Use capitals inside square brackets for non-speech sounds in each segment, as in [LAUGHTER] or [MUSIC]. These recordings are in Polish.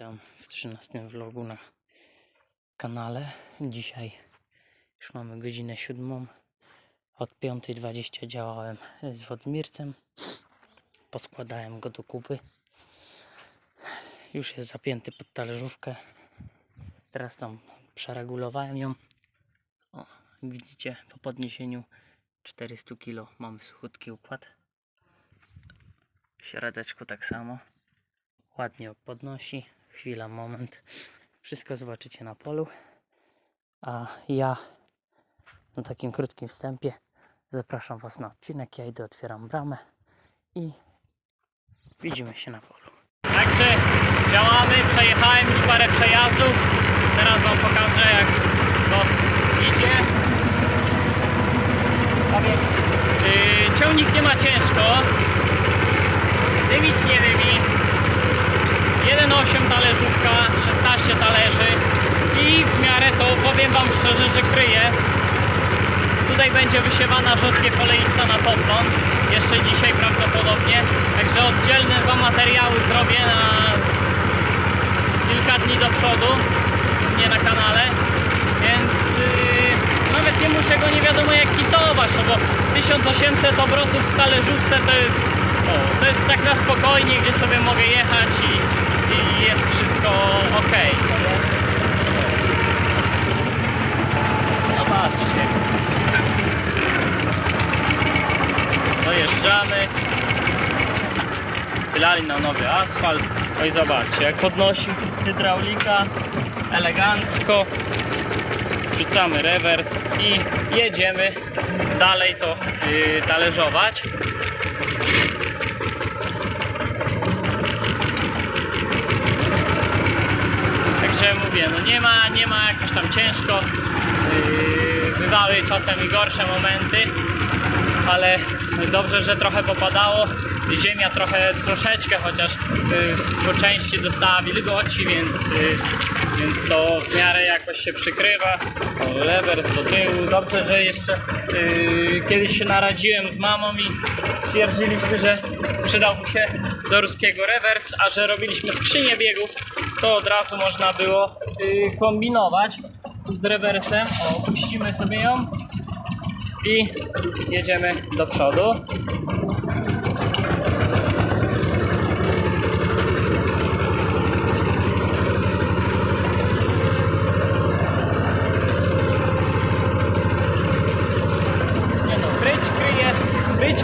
Witam w 13 vlogu na kanale. Dzisiaj już mamy godzinę siódmą. Od 5.20 działałem z Wodmircem. Poskładałem go do kupy. Już jest zapięty pod talerzówkę. Teraz tam przeregulowałem ją. O, widzicie, po podniesieniu 400 kg mamy suchutki układ. Środeczku tak samo ładnie podnosi. Chwila, moment. Wszystko zobaczycie na polu. A ja na takim krótkim wstępie zapraszam Was na odcinek. Ja idę, otwieram bramę i widzimy się na polu. Także działamy, przejechałem już parę przejazdów. Teraz Wam pokażę jak to idzie. A więc yy, ciągnik nie ma ciężko. Dymić nie dymi. 1,8 talerzówka, 16 talerzy i w miarę to powiem Wam szczerze, że kryje. Tutaj będzie wysiewana rzodkiew oleista na poplon, jeszcze dzisiaj prawdopodobnie. Także oddzielne dwa materiały zrobię na kilka dni do przodu, nie na kanale. Więc yy, nawet nie muszę go nie wiadomo jak hitować, no bo 1800 obrotów w talerzówce to jest, to jest tak na spokojnie, gdzie sobie mogę jechać i, i jest wszystko Wylali na nowy asfalt. No i zobaczcie, jak podnosi hydraulika elegancko. Wrzucamy rewers i jedziemy dalej to yy, talerzować. Także mówię, no nie ma, nie ma jakoś tam ciężko. Yy, bywały czasem i gorsze momenty, ale dobrze, że trochę popadało. Ziemia trochę, troszeczkę chociaż yy, po części dostała wilgoci, więc, yy, więc to w miarę jakoś się przykrywa. Lewers do tyłu. Dobrze, że jeszcze yy, kiedyś się naradziłem z mamą i stwierdziliśmy, że przydał mu się do ruskiego rewers, a że robiliśmy skrzynię biegów, to od razu można było kombinować z rewersem. O, puścimy sobie ją i jedziemy do przodu. No,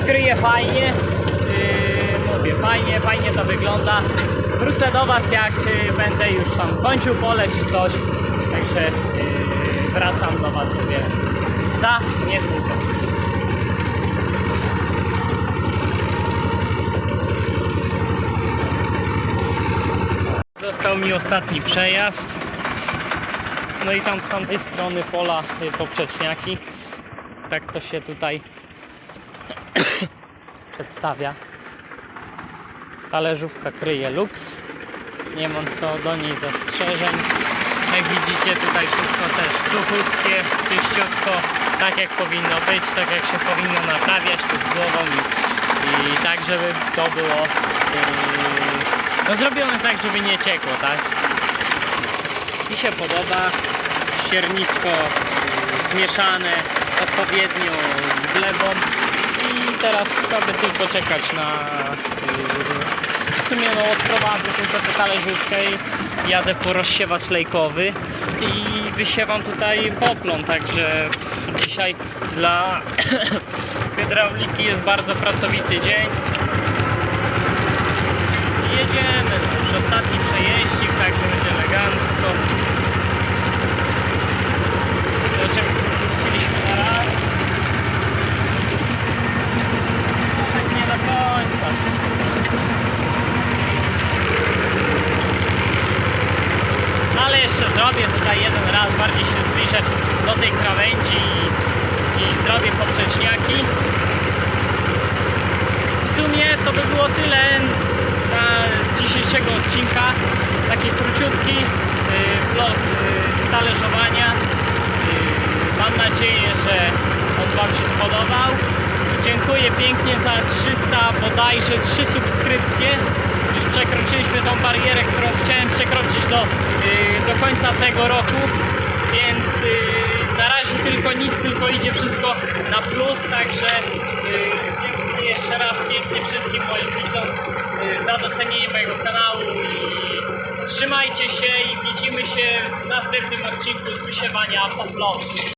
kryje, fajnie. Yy, mówię, fajnie, fajnie to wygląda. Wrócę do Was jak yy, będę już tam kończył pole czy coś. Także yy, wracam do Was mówię za niedługo. Został mi ostatni przejazd. No i tam z tamtej strony pola poprzeczniaki. Tak to się tutaj [COUGHS] przedstawia. Talerzówka kryje luks. Nie mam co do niej zastrzeżeń. Jak widzicie tutaj wszystko też suchutkie, czyściutko, tak jak powinno być, tak jak się powinno naprawiać to z głową i, i tak, żeby to było yy, no zrobione tak, żeby nie ciekło, tak? Mi się podoba siernisko yy, zmieszane odpowiednio z glebą i teraz sobie tylko czekać na yy, w sumie no odprowadzę tylko tę talerzówkę i jadę po rozsiewacz lejkowy i wysiewam tutaj poplon, także dzisiaj dla [COUGHS] hydrauliki jest bardzo pracowity dzień. Jedziemy, już ostatni przejeździk, także będzie elegancko. To czym wróciliśmy na raz tak nie do końca ale jeszcze zrobię tutaj jeden raz, bardziej się zbliżę do tej krawędzi i, i zrobię poprzeczniaki. W sumie to by było tyle na, z dzisiejszego odcinka. Taki króciutki yy, vlog yy, talerzowania. Yy, mam nadzieję, że on Wam się spodobał. Dziękuję pięknie za 300 bodajże 3 subskrypcje. Już przekroczyliśmy tą barierę, którą chciałem przekroczyć y, do końca tego roku, więc y, na razie tylko nic, tylko idzie wszystko na plus, także y, dziękuję jeszcze raz pięknie wszystkim moim widzom y, za docenienie mojego kanału i trzymajcie się i widzimy się w następnym odcinku z wysiewania poplotu.